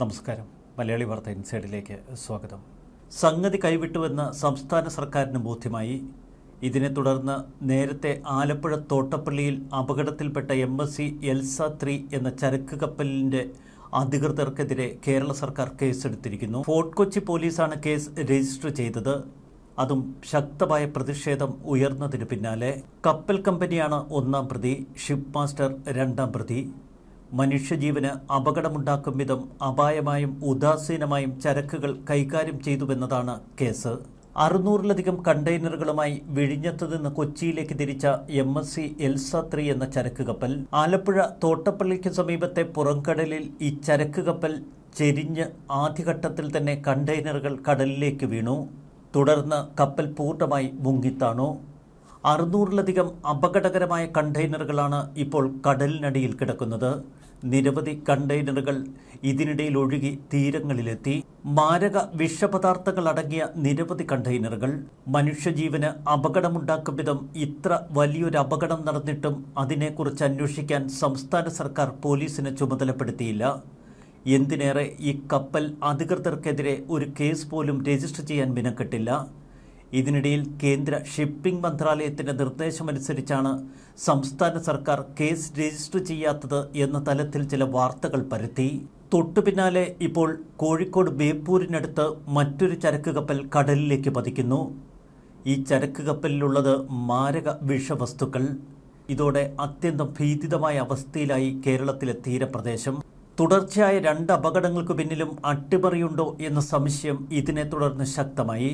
നമസ്കാരം. മലയാളി വാർത്ത ഇൻസൈഡിലേക്ക് സ്വാഗതം. സംഗതി കൈവിട്ടുവെന്ന് സംസ്ഥാന സർക്കാരിന് ബോധ്യമായി. ഇതിനെ തുടർന്ന് നേരത്തെ ആലപ്പുഴ തോട്ടപ്പള്ളിയിൽ അപകടത്തിൽപ്പെട്ട M S C Elsa three എന്ന ചരക്ക് കപ്പലിന്റെ അധികൃതർക്കെതിരെ കേരള സർക്കാർ കേസെടുത്തിരിക്കുന്നു. ഫോർട്ട് കൊച്ചി പോലീസാണ് കേസ് രജിസ്റ്റർ ചെയ്തത്. അതും ശക്തമായ പ്രതിഷേധം ഉയർന്നതിന് പിന്നാലെ. കപ്പൽ കമ്പനിയാണ് ഒന്നാം പ്രതി ഷിപ്പ് മാസ്റ്റർ രണ്ടാം പ്രതി. മനുഷ്യജീവന് അപകടമുണ്ടാക്കും വിധം അപായമായും ഉദാസീനമായും ചരക്കുകൾ കൈകാര്യം ചെയ്തുവെന്നതാണ് കേസ്. അറുന്നൂറിലധികം കണ്ടെയ്നറുകളുമായി വിഴിഞ്ഞത്ത് നിന്ന് കൊച്ചിയിലേക്ക് തിരിച്ച M S C Elsa three എന്ന ചരക്ക് കപ്പൽ ആലപ്പുഴ തോട്ടപ്പള്ളിക്ക് സമീപത്തെ പുറംകടലിൽ ഈ ചരക്ക് കപ്പൽ ചെരിഞ്ഞ് ആദ്യഘട്ടത്തിൽ തന്നെ കണ്ടെയ്നറുകൾ കടലിലേക്ക് വീണു. തുടർന്ന് കപ്പൽ പൂർണമായി മുങ്ങിത്താണു. അറുന്നൂറിലധികം അപകടകരമായ കണ്ടെയ്നറുകളാണ് ഇപ്പോൾ കടലിനടിയിൽ കിടക്കുന്നത്. നിരവധി കണ്ടെയ്നറുകൾ ഇതിനിടയിൽ ഒഴുകി തീരങ്ങളിലെത്തി. മാരക വിഷപദാർത്ഥങ്ങൾ അടങ്ങിയ നിരവധി കണ്ടെയ്നറുകൾ മനുഷ്യജീവന് അപകടമുണ്ടാക്കും വിധം ഇത്ര വലിയൊരു അപകടം നടന്നിട്ടും അതിനെക്കുറിച്ച് അന്വേഷിക്കാൻ സംസ്ഥാന സർക്കാർ പോലീസിനെ ചുമതലപ്പെടുത്തിയില്ല. എന്തിനേറെ ഈ കപ്പൽ അധികൃതർക്കെതിരെ ഒരു കേസ് പോലും രജിസ്റ്റർ ചെയ്യാൻ മിനക്കെട്ടില്ല ഇതിനിടയിൽ കേന്ദ്ര ഷിപ്പിംഗ് മന്ത്രാലയത്തിന്റെ നിർദ്ദേശമനുസരിച്ചാണ് സംസ്ഥാന സർക്കാർ കേസ് രജിസ്റ്റർ ചെയ്യാത്തത് എന്ന തലത്തിൽ ചില വാർത്തകൾ പരത്തി. തൊട്ടു പിന്നാലെ ഇപ്പോൾ കോഴിക്കോട് ബേപ്പൂരിനടുത്ത് മറ്റൊരു ചരക്ക് കപ്പൽ കടലിലേക്ക് പതിക്കുന്നു. ഈ ചരക്ക് കപ്പലിലുള്ളത് മാരക വിഷവസ്തുക്കൾ. ഇതോടെ അത്യന്തം ഭീതിതമായ അവസ്ഥയിലായി കേരളത്തിലെ തീരപ്രദേശം. തുടർച്ചയായ രണ്ട് അപകടങ്ങൾക്ക് പിന്നിലും അട്ടിമറിയുണ്ടോ എന്ന സംശയം ഇതിനെ തുടർന്ന് ശക്തമായി.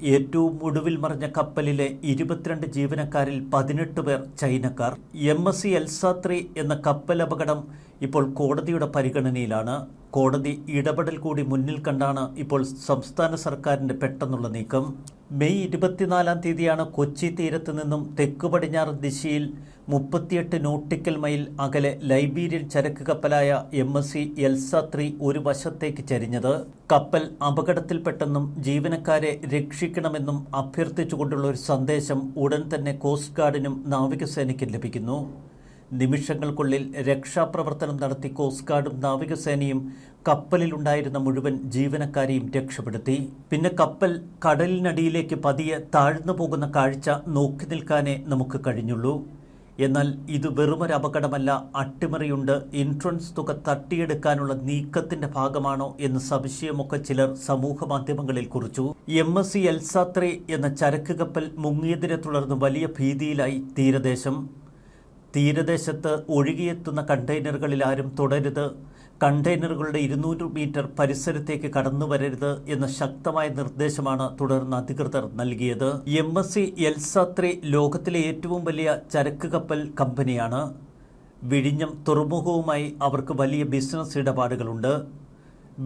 ഏറ്റവും ഒടുവിൽ മറിഞ്ഞ കപ്പലിലെ ഇരുപത്തിരണ്ട് ജീവനക്കാരിൽ പതിനെട്ട് പേർ ചൈനക്കാർ. M S C Elsa three എന്ന കപ്പൽ അപകടം ഇപ്പോൾ കോടതിയുടെ പരിഗണനയിലാണ്. കോടതി ഇടപെടൽ കൂടി മുന്നിൽ കണ്ടാണ് ഇപ്പോൾ സംസ്ഥാന സർക്കാരിന്റെ പെട്ടെന്നുള്ള നീക്കം. മെയ് ഇരുപത്തിനാലാം തീയതിയാണ് കൊച്ചി തീരത്ത് നിന്നും തെക്കു പടിഞ്ഞാറ് ദിശയിൽ മുപ്പത്തിയെട്ട് നോട്ടിക്കൽ മൈൽ അകലെ ലൈബീരിയൻ ചരക്ക് കപ്പലായ M S C Elsa three ഒരു വശത്തേക്ക് ചരിഞ്ഞത്. കപ്പൽ അപകടത്തിൽപ്പെട്ടെന്നും ജീവനക്കാരെ രക്ഷിക്കണമെന്നും അഭ്യർത്ഥിച്ചുകൊണ്ടുള്ള ഒരു സന്ദേശം ഉടൻ തന്നെ കോസ്റ്റ് ഗാർഡിനും നാവികസേനയ്ക്കും ലഭിക്കുന്നു. നിമിഷങ്ങൾക്കുള്ളിൽ രക്ഷാപ്രവർത്തനം നടത്തി കോസ്റ്റ് ഗാർഡും നാവികസേനയും കപ്പലിലുണ്ടായിരുന്ന മുഴുവൻ ജീവനക്കാരെയും രക്ഷപ്പെടുത്തി. പിന്നെ കപ്പൽ കടലിനടിയിലേക്ക് പതിയെ താഴ്ന്നു പോകുന്ന കാഴ്ച നോക്കി നിൽക്കാനേ നമുക്ക് കഴിഞ്ഞുള്ളൂ. എന്നാൽ ഇത് വെറുമൊരു അപകടമല്ല അട്ടിമറിയുണ്ട്. ഇൻഷുറൻസ് തുക തട്ടിയെടുക്കാനുള്ള നീക്കത്തിന്റെ ഭാഗമാണോ എന്ന് സംശയമൊക്കെ ചിലർ സമൂഹ മാധ്യമങ്ങളിൽ കുറിച്ചു. എം എസ് സി എൽസാത്രി എന്ന ചരക്ക് കപ്പൽ മുങ്ങിയതിനെ തുടർന്ന് വലിയ ഭീതിയിലായി തീരദേശം. തീരദേശത്ത് ഒഴുകിയെത്തുന്ന കണ്ടെയ്നറുകളിൽ ആരും തുടരുത് കണ്ടെയ്നറുകളുടെ ഇരുന്നൂറ് മീറ്റർ പരിസരത്തേക്ക് കടന്നു വരരുത് എന്ന ശക്തമായ നിർദ്ദേശമാണ് തുടർന്ന് അധികൃതർ നൽകിയത്. എം എസ് സി എൽസാത്രി ലോകത്തിലെ ഏറ്റവും വലിയ ചരക്ക് കപ്പൽ കമ്പനിയാണ്. വിഴിഞ്ഞം തുറമുഖവുമായി അവർക്ക് വലിയ ബിസിനസ് ഇടപാടുകളുണ്ട്.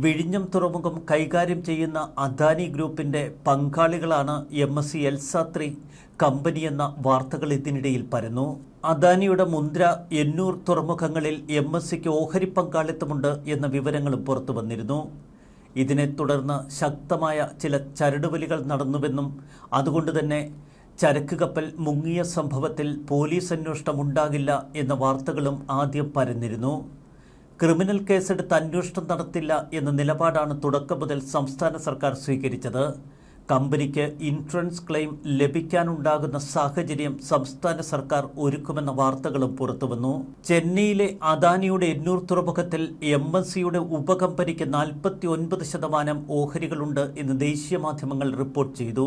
വിഴിഞ്ഞം തുറമുഖം കൈകാര്യം ചെയ്യുന്ന അദാനി ഗ്രൂപ്പിന്റെ പങ്കാളികളാണ് M S C Elsa three കമ്പനിയെന്ന വാർത്തകൾ ഇതിനിടയിൽ പരന്നു. അദാനിയുടെ മുന്ദ്ര എന്നൂർ തുറമുഖങ്ങളിൽ എം എസ് സിക്ക് ഓഹരി പങ്കാളിത്തമുണ്ട് എന്ന വിവരങ്ങളും പുറത്തു വന്നിരുന്നു. ഇതിനെ തുടർന്ന് ശക്തമായ ചില ചരടുവലികൾ നടന്നുവെന്നും അതുകൊണ്ട് തന്നെ ചരക്ക് കപ്പൽ മുങ്ങിയ സംഭവത്തിൽ പോലീസ് അന്വേഷണം ഉണ്ടാകില്ല എന്ന വാർത്തകളും ആദ്യം പരന്നിരുന്നു. ക്രിമിനൽ കേസെടുത്ത് അന്വേഷണം നടത്തില്ല എന്ന നിലപാടാണ് തുടക്കം മുതൽ സംസ്ഥാന സർക്കാർ സ്വീകരിച്ചത്. കമ്പനിക്ക് ഇൻഷുറൻസ് ക്ലെയിം ലഭിക്കാനുണ്ടാകുന്ന സാഹചര്യം സംസ്ഥാന സർക്കാർ ഒരുക്കുമെന്ന വാർത്തകളും പുറത്തുവന്നു. ചെന്നൈയിലെ അദാനിയുടെ എണ്ണൂർ തുറമുഖത്തിൽ എം എസ് സിയുടെ ഉപകമ്പനിക്ക് നാൽപ്പത്തി ഒൻപത് ശതമാനം ഓഹരികളുണ്ട് എന്ന് ദേശീയ മാധ്യമങ്ങൾ റിപ്പോർട്ട് ചെയ്തു.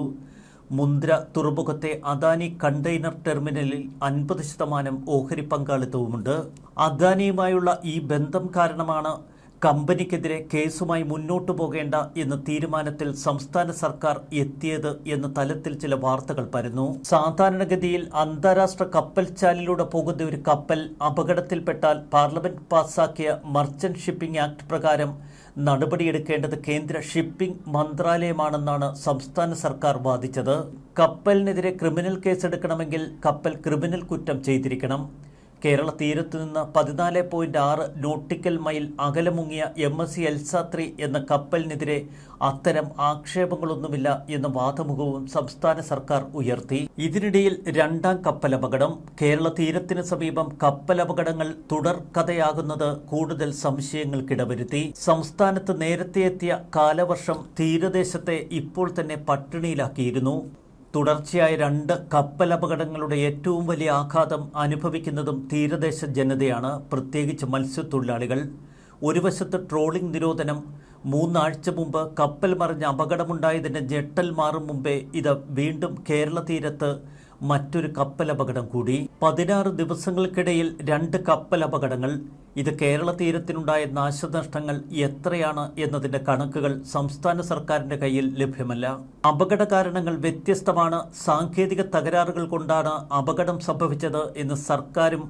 മുന്ദ്ര തുറമുഖത്തെ അദാനി കണ്ടെയ്നർ ടെർമിനലിൽ അൻപത് ശതമാനം ഓഹരി പങ്കാളിത്തവുമുണ്ട്. അദാനിയുമായുള്ള ഈ ബന്ധം കാരണമാണ് കമ്പനിക്കെതിരെ കേസുമായി മുന്നോട്ടു പോകേണ്ട എന്ന തീരുമാനത്തിൽ സംസ്ഥാന സർക്കാർ എത്തിയത് എന്ന തലത്തിൽ ചില വാർത്തകൾ പരന്നു. സാധാരണഗതിയിൽ അന്താരാഷ്ട്ര കപ്പൽ ചാലിലൂടെ പോകുന്ന ഒരു കപ്പൽ അപകടത്തിൽപ്പെട്ടാൽ പാർലമെന്റ് പാസാക്കിയ മർച്ചന്റ് ഷിപ്പിംഗ് ആക്ട് പ്രകാരം നടപടിയെടുക്കേണ്ടത് കേന്ദ്ര ഷിപ്പിംഗ് മന്ത്രാലയമാണെന്നാണ് സംസ്ഥാന സർക്കാർ വാദിച്ചത്. കപ്പലിനെതിരെ ക്രിമിനൽ കേസെടുക്കണമെങ്കിൽ കപ്പൽ ക്രിമിനൽ കുറ്റം ചെയ്തിരിക്കണം. കേരള തീരത്തു നിന്ന് പതിനാല് പോയിന്റ് ആറ് nautical mile അകലമുങ്ങിയ M S C Elsa three എന്ന കപ്പലിനെതിരെ അത്തരം ആക്ഷേപങ്ങളൊന്നുമില്ല എന്ന വാദമുഖവും സംസ്ഥാന സർക്കാർ ഉയർത്തി. ഇതിനിടയിൽ രണ്ടാം കപ്പലപകടം കേരള തീരത്തിന് സമീപം കപ്പലപകടങ്ങൾ തുടർക്കഥയാകുന്നത് കൂടുതൽ സംശയങ്ങൾക്കിടവരുത്തി. സംസ്ഥാനത്ത് നേരത്തെ എത്തിയ കാലവർഷം തീരദേശത്തെ ഇപ്പോൾ തന്നെ പട്ടിണിയിലാക്കിയിരുന്നു. തുടർച്ചയായ രണ്ട് കപ്പലപകടങ്ങളുടെ ഏറ്റവും വലിയ ആഘാതം അനുഭവിക്കുന്നതും തീരദേശ ജനതയാണ്. പ്രത്യേകിച്ച് മത്സ്യത്തൊഴിലാളികൾ. ഒരു വശത്ത് ട്രോളിംഗ് നിരോധനം മൂന്നാഴ്ച മുമ്പ് കപ്പൽ മറിഞ്ഞ് അപകടമുണ്ടായതിന്റെ ഞെട്ടൽ മാറും മുമ്പേ ഇത് വീണ്ടും കേരള തീരത്ത് മറ്റൊരു കപ്പലപകടം കൂടി. പതിനാറ് ദിവസങ്ങൾക്കിടയിൽ രണ്ട് കപ്പലപകടങ്ങൾ ഇത് കേരള തീരത്തിനുണ്ടായ നാശനഷ്ടങ്ങൾ എത്രയാണ് എന്നതിന്റെ കണക്കുകൾ സംസ്ഥാന സർക്കാരിന്റെ കയ്യിൽ ലഭ്യമല്ല. അപകട കാരണങ്ങൾ വ്യത്യസ്തമാണ്. സാങ്കേതിക തകരാറുകൾ കൊണ്ടാണ് അപകടം സംഭവിച്ചത് എന്ന് സർക്കാരും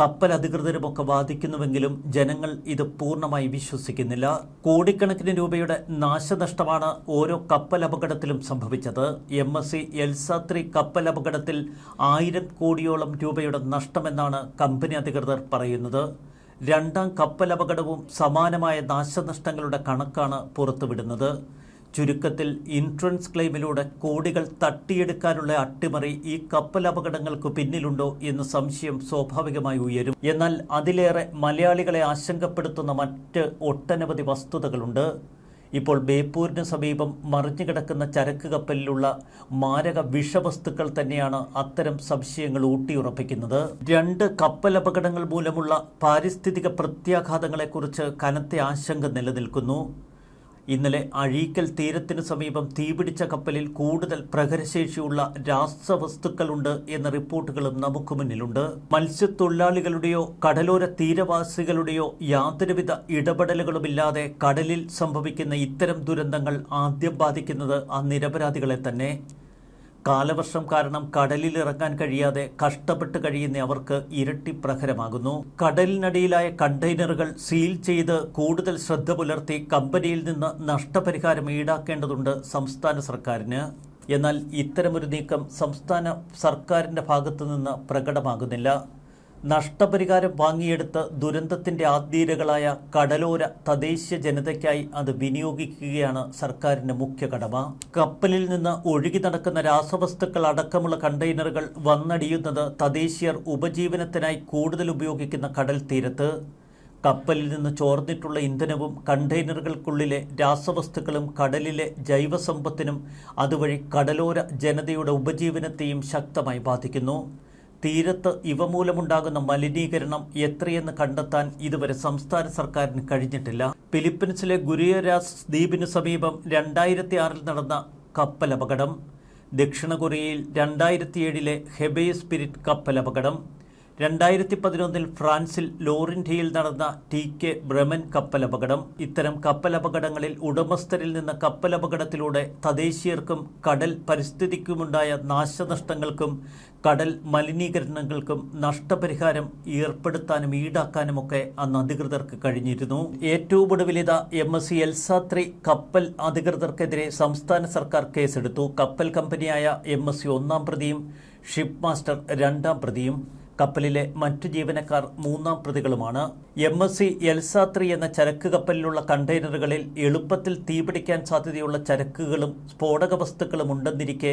കപ്പൽ അധികൃതരുമൊക്കെ വാദിക്കുന്നുവെങ്കിലും ജനങ്ങൾ ഇത് പൂർണമായി വിശ്വസിക്കുന്നില്ല. കോടിക്കണക്കിന് രൂപയുടെ നാശനഷ്ടമാണ് ഓരോ കപ്പൽ അപകടത്തിലും സംഭവിച്ചത്. എം എസ് സി എൽസാത്രി കപ്പൽ അപകടത്തിൽ ആയിരം കോടിയോളം രൂപയുടെ നഷ്ടമെന്നാണ് കമ്പനി അധികൃതർ പറയുന്നത്. രണ്ടാം കപ്പലപകടവും സമാനമായ നാശനഷ്ടങ്ങളുടെ കണക്കാണ് പുറത്തുവിടുന്നത്. ചുരുക്കത്തിൽ ഇൻഷുറൻസ് ക്ലെയിമിലൂടെ കോടികൾ തട്ടിയെടുക്കാനുള്ള അട്ടിമറി ഈ കപ്പലപകടങ്ങൾക്ക് പിന്നിലുണ്ടോ എന്ന സംശയം സ്വാഭാവികമായി ഉയരും. എന്നാൽ അതിലേറെ മലയാളികളെ ആശങ്കപ്പെടുത്തുന്ന മറ്റ് ഒട്ടനവധി വസ്തുതകളുണ്ട്. ഇപ്പോൾ ബേപ്പൂരിന് സമീപം മറിഞ്ഞു കിടക്കുന്ന ചരക്ക് കപ്പലിലുള്ള മാരക വിഷവസ്തുക്കൾ തന്നെയാണ് അത്തരം സംശയങ്ങൾ ഊട്ടിയുറപ്പിക്കുന്നത്. രണ്ട് കപ്പൽ അപകടങ്ങൾ മൂലമുള്ള പാരിസ്ഥിതിക പ്രത്യാഘാതങ്ങളെക്കുറിച്ച് കനത്ത ആശങ്ക നിലനിൽക്കുന്നു. ഇന്നലെ അഴീക്കൽ തീരത്തിനു സമീപം തീപിടിച്ച കപ്പലിൽ കൂടുതൽ പ്രഹരശേഷിയുള്ള രാസവസ്തുക്കളുണ്ട് എന്ന റിപ്പോർട്ടുകളും നമുക്ക് മുന്നിലുണ്ട്. മത്സ്യത്തൊഴിലാളികളുടെയോ കടലോര തീരവാസികളുടെയോ യാതൊരുവിധ ഇടപെടലുകളുമില്ലാതെ കടലിൽ സംഭവിക്കുന്ന ഇത്തരം ദുരന്തങ്ങൾ ആദ്യം ബാധിക്കുന്നത് ആ നിരപരാധികളെ തന്നെ. കാലവർഷം കാരണം കടലിൽ ഇറങ്ങാൻ കഴിയാതെ കഷ്ടപ്പെട്ട് കഴിയുന്ന അവർക്ക് ഇരട്ടി പ്രഹരമാകുന്നു. കടലിനടിയിലായ കണ്ടെയ്നറുകൾ സീൽ ചെയ്ത് കൂടുതൽ ശ്രദ്ധ പുലർത്തി കമ്പനിയിൽ നിന്ന് നഷ്ടപരിഹാരം ഈടാക്കേണ്ടതുണ്ട് സംസ്ഥാന സർക്കാരിന്. എന്നാൽ ഇത്തരമൊരു നീക്കം സംസ്ഥാന സർക്കാരിന്റെ ഭാഗത്തു നിന്ന് പ്രകടമാകുന്നില്ല. നഷ്ടപരിഹാരം വാങ്ങിയെടുത്ത് ദുരന്തത്തിന്റെ ആദ്യീരകളായ കടലോര തദ്ദേശീയ ജനതയ്ക്കായി അത് വിനിയോഗിക്കുകയാണ് സർക്കാരിന്റെ മുഖ്യ കടമ. കപ്പലിൽ നിന്ന് ഒഴുകി നടക്കുന്ന രാസവസ്തുക്കൾ അടക്കമുള്ള കണ്ടെയ്നറുകൾ വന്നടിയുന്നത് തദ്ദേശീയർ ഉപജീവനത്തിനായി കൂടുതൽ ഉപയോഗിക്കുന്ന കടൽ തീരത്ത്. കപ്പലിൽ നിന്ന് ചോർന്നിട്ടുള്ള ഇന്ധനവും കണ്ടെയ്നറുകൾക്കുള്ളിലെ രാസവസ്തുക്കളും കടലിലെ ജൈവസമ്പത്തിനും അതുവഴി കടലോര ജനതയുടെ ഉപജീവനത്തെയും ശക്തമായി ബാധിക്കുന്നു. തീരത്ത് ഇവ മൂലമുണ്ടാകുന്ന മലിനീകരണം എത്രയെന്ന് കണ്ടെത്താൻ ഇതുവരെ സംസ്ഥാന സർക്കാരിന് കഴിഞ്ഞിട്ടില്ല. ഫിലിപ്പീൻസിലെ ഗുരിയരാസ് ദ്വീപിന് സമീപം രണ്ടായിരത്തി ആറിൽ നടന്ന കപ്പലപകടം. ദക്ഷിണ കൊറിയയിൽ രണ്ടായിരത്തി ഏഴിലെ ഹെബേ സ്പിരിറ്റ് കപ്പൽ അപകടം രണ്ടായിരത്തി പതിനൊന്നിൽ ഫ്രാൻസിൽ ലോറിൻഡയിൽ നടന്ന ടി കെ ബ്രമൻ കപ്പലപകടം. ഇത്തരം കപ്പലപകടങ്ങളിൽ ഉടമസ്ഥരിൽ നിന്ന് കപ്പലപകടത്തിലൂടെ തദ്ദേശീയർക്കും കടൽ പരിസ്ഥിതിക്കുമുണ്ടായ നാശനഷ്ടങ്ങൾക്കും കടൽ മലിനീകരണങ്ങൾക്കും നഷ്ടപരിഹാരം ഏർപ്പെടുത്താനും ഈടാക്കാനുമൊക്കെ അന്ന് അധികൃതർക്ക് കഴിഞ്ഞിരുന്നു. ഏറ്റവും ഒടുവിലിത M. S. C. Elsa three കപ്പൽ അധികൃതർക്കെതിരെ സംസ്ഥാന സർക്കാർ കേസെടുത്തു. കപ്പൽ കമ്പനിയായ എം. എസ്. സി. ഒന്നാം പ്രതിയും ഷിപ്പ് മാസ്റ്റർ രണ്ടാം പ്രതിയും. കപ്പലിലെ മറ്റു ജീവനക്കാർ മൂന്നാം പ്രതികളുമാണ്. M S C Elsa three എന്ന ചരക്ക് കപ്പലിലുള്ള കണ്ടെയ്നറുകളിൽ എളുപ്പത്തിൽ തീപിടിക്കാൻ സാധ്യതയുള്ള ചരക്കുകളും സ്ഫോടക വസ്തുക്കളും ഉണ്ടെന്നിരിക്കെ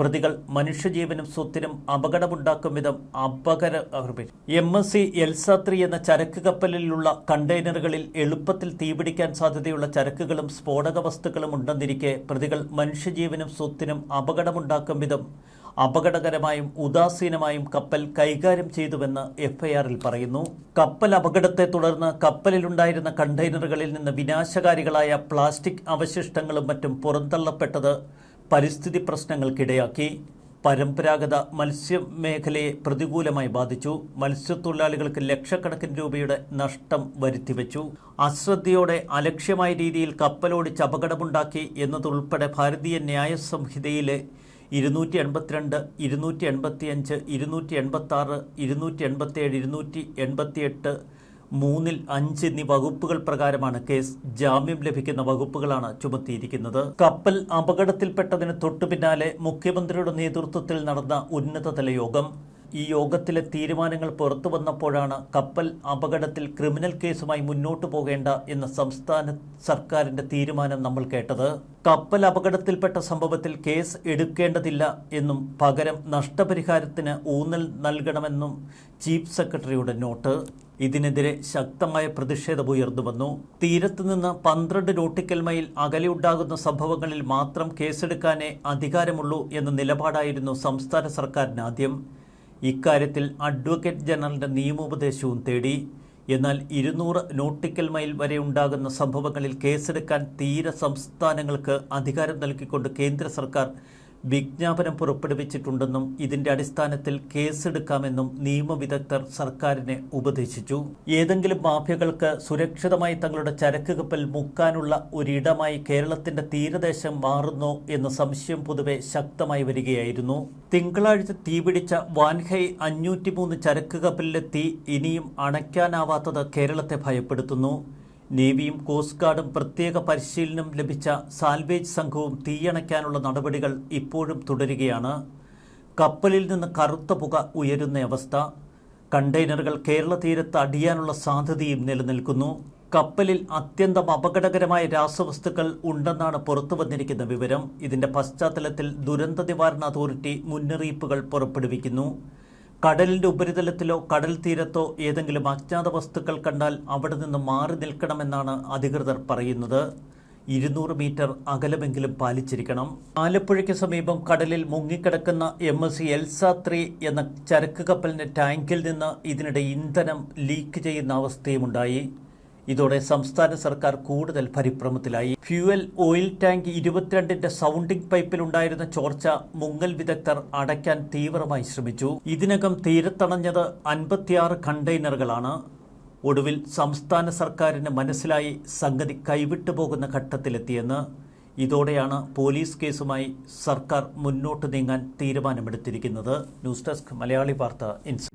പ്രതികൾ മനുഷ്യജീവനും സ്വത്തിനും അപകടമുണ്ടാക്കും വിധം അപകര M S C Elsa three എന്ന ചരക്ക് കപ്പലിലുള്ള കണ്ടെയ്നറുകളിൽ എളുപ്പത്തിൽ തീപിടിക്കാൻ സാധ്യതയുള്ള ചരക്കുകളും സ്ഫോടക വസ്തുക്കളും ഉണ്ടെന്നിരിക്കെ പ്രതികൾ മനുഷ്യജീവനും സ്വത്തിനും അപകടമുണ്ടാക്കും വിധം അപകടകരമായും ഉദാസീനമായും കപ്പൽ കൈകാര്യം ചെയ്തുവെന്ന് എഫ്ഐആറിൽ പറയുന്നു. കപ്പൽ അപകടത്തെ തുടർന്ന് കപ്പലിലുണ്ടായിരുന്ന കണ്ടെയ്നറുകളിൽ നിന്ന് വിനാശകാരികളായ പ്ലാസ്റ്റിക് അവശിഷ്ടങ്ങളും മറ്റും പുറന്തള്ളപ്പെട്ടത് പരിസ്ഥിതി പ്രശ്നങ്ങൾക്കിടയാക്കി. പരമ്പരാഗത മത്സ്യമേഖലയെ പ്രതികൂലമായി ബാധിച്ചു. മത്സ്യത്തൊഴിലാളികൾക്ക് ലക്ഷക്കണക്കിന് രൂപയുടെ നഷ്ടം വരുത്തിവെച്ചു. അശ്രദ്ധയോടെ അലക്ഷ്യമായ രീതിയിൽ കപ്പലോടിച്ച് അപകടമുണ്ടാക്കി എന്നതുൾപ്പെടെ ഭാരതീയ ന്യായ സംഹിതയിലെ ഇരുന്നൂറ്റി എൺപത്തിരണ്ട് ഇരുന്നൂറ്റി എൺപത്തിയഞ്ച് ഇരുന്നൂറ്റി എൺപത്തി ആറ് ഇരുന്നൂറ്റി എൺപത്തേഴ് ഇരുന്നൂറ്റി എൺപത്തിയെട്ട് മൂന്നിൽ അഞ്ച് എന്നീ വകുപ്പുകൾ പ്രകാരമാണ് കേസ് ജാമ്യം ലഭിക്കുന്ന വകുപ്പുകളാണ് ചുമത്തിയിരിക്കുന്നത്. കപ്പൽ അപകടത്തിൽപ്പെട്ടതിന് തൊട്ടു പിന്നാലെ മുഖ്യമന്ത്രിയുടെ നേതൃത്വത്തിൽ നടന്ന ഉന്നതതല യോഗം ഈ യോഗത്തിലെ തീരുമാനങ്ങൾ പുറത്തു വന്നപ്പോഴാണ് കപ്പൽ അപകടത്തിൽ ക്രിമിനൽ കേസുമായി മുന്നോട്ടു പോകേണ്ട എന്ന സംസ്ഥാന സർക്കാരിന്റെ തീരുമാനം നമ്മൾ കേട്ടത്. കപ്പൽ അപകടത്തിൽപ്പെട്ട സംഭവത്തിൽ കേസ് എടുക്കേണ്ടതില്ല എന്നും പകരം നഷ്ടപരിഹാരത്തിന് ഊന്നൽ നൽകണമെന്നും ചീഫ് സെക്രട്ടറിയുടെ നോട്ട്. ഇതിനെതിരെ ശക്തമായ പ്രതിഷേധം ഉയർന്നു വന്നു. തീരത്ത് നിന്ന് പന്ത്രണ്ട് നോട്ടിക്കൽ മൈൽ അകലെയുണ്ടാകുന്ന സംഭവങ്ങളിൽ മാത്രം കേസെടുക്കാനേ അധികാരമുള്ളൂ എന്ന നിലപാടായിരുന്നു സംസ്ഥാന സർക്കാരിന് ആദ്യം ഇക്കാര്യത്തിൽ അഡ്വക്കേറ്റ് ജനറലിന്റെ നിയമോപദേശവും തേടി. എന്നാൽ ഇരുന്നൂറ് നോട്ടിക്കൽ മൈൽ വരെ ഉണ്ടാകുന്ന സംഭവങ്ങളിൽ കേസെടുക്കാൻ തീര സംസ്ഥാനങ്ങൾക്ക് അധികാരം നൽകിക്കൊണ്ട് കേന്ദ്ര സർക്കാർ വിജ്ഞാപനം പുറപ്പെടുവിച്ചിട്ടുണ്ടെന്നും ഇതിന്റെ അടിസ്ഥാനത്തിൽ കേസെടുക്കാമെന്നും നിയമവിദഗ്ധർ സർക്കാരിനെ ഉപദേശിച്ചു. ഏതെങ്കിലും മാഫിയകൾക്ക് സുരക്ഷിതമായി തങ്ങളുടെ ചരക്ക് കപ്പൽ മുക്കാനുള്ള ഒരിടമായി കേരളത്തിന്റെ തീരദേശം മാറുന്നു എന്ന സംശയം പൊതുവെ ശക്തമായി വരികയായിരുന്നു. തിങ്കളാഴ്ച തീപിടിച്ച വാൻഹൈ അഞ്ഞൂറ്റിമൂന്ന് ചരക്ക് കപ്പലിലെ തീ ഇനിയും അണയ്ക്കാനാവാത്തത് കേരളത്തെ ഭയപ്പെടുത്തുന്നു. നേവിയും കോസ്റ്റ് ഗാർഡും പ്രത്യേക പരിശീലനം ലഭിച്ച സാൽവേജ് സംഘവും തീയണയ്ക്കാനുള്ള നടപടികൾ ഇപ്പോഴും തുടരുകയാണ്. കപ്പലിൽ നിന്ന് കറുത്ത പുക ഉയരുന്ന അവസ്ഥ കണ്ടെയ്നറുകൾ കേരള തീരത്ത് അടിയാനുള്ള സാധ്യതയും നിലനിൽക്കുന്നു. കപ്പലിൽ അത്യന്തം അപകടകരമായ രാസവസ്തുക്കൾ ഉണ്ടെന്നാണ് പുറത്തു വന്നിരിക്കുന്ന വിവരം. ഇതിന്റെ പശ്ചാത്തലത്തിൽ ദുരന്ത നിവാരണ അതോറിറ്റി മുന്നറിയിപ്പുകൾ പുറപ്പെടുവിക്കുന്നു. കടലിന്റെ ഉപരിതലത്തിലോ കടൽ തീരത്തോ ഏതെങ്കിലും അജ്ഞാത വസ്തുക്കൾ കണ്ടാൽ അവിടെ നിന്ന് മാറി നിൽക്കണമെന്നാണ് അധികൃതർ പറയുന്നത്. ഇരുന്നൂറ് മീറ്റർ അകലമെങ്കിലും പാലിച്ചിരിക്കണം. ആലപ്പുഴയ്ക്ക് സമീപം കടലിൽ മുങ്ങിക്കിടക്കുന്ന M S C Elsa three എന്ന ചരക്ക് കപ്പലിന്റെ ടാങ്കിൽ നിന്ന് ഇതിനിടെ ഇന്ധനം ലീക്ക് ചെയ്യുന്ന അവസ്ഥയുമുണ്ടായി. ഇതോടെ സംസ്ഥാന സർക്കാർ കൂടുതൽ പരിഭ്രമത്തിലായി. ഫ്യൂവൽ ഓയിൽ ടാങ്ക് ഇരുപത്തിരണ്ടിന്റെ സൗണ്ടിംഗ് പൈപ്പിലുണ്ടായിരുന്ന ചോർച്ച മുങ്ങൽ വിദഗ്ധർ അടയ്ക്കാൻ തീവ്രമായി ശ്രമിച്ചു. ഇതിനകം തീരത്തണഞ്ഞത് അൻപത്തിയാറ് കണ്ടെയ്നറുകളാണ്. ഒടുവിൽ സംസ്ഥാന സർക്കാരിന് മനസ്സിലായി സംഗതി കൈവിട്ടു പോകുന്ന ഘട്ടത്തിലെത്തിയെന്ന്. ഇതോടെയാണ് പോലീസ് കേസുമായി സർക്കാർ മുന്നോട്ട് നീങ്ങാൻ തീരുമാനമെടുത്തിരിക്കുന്നത്. ന്യൂസ് ഡെസ്ക് മലയാളി വാർത്ത ഇൻസ്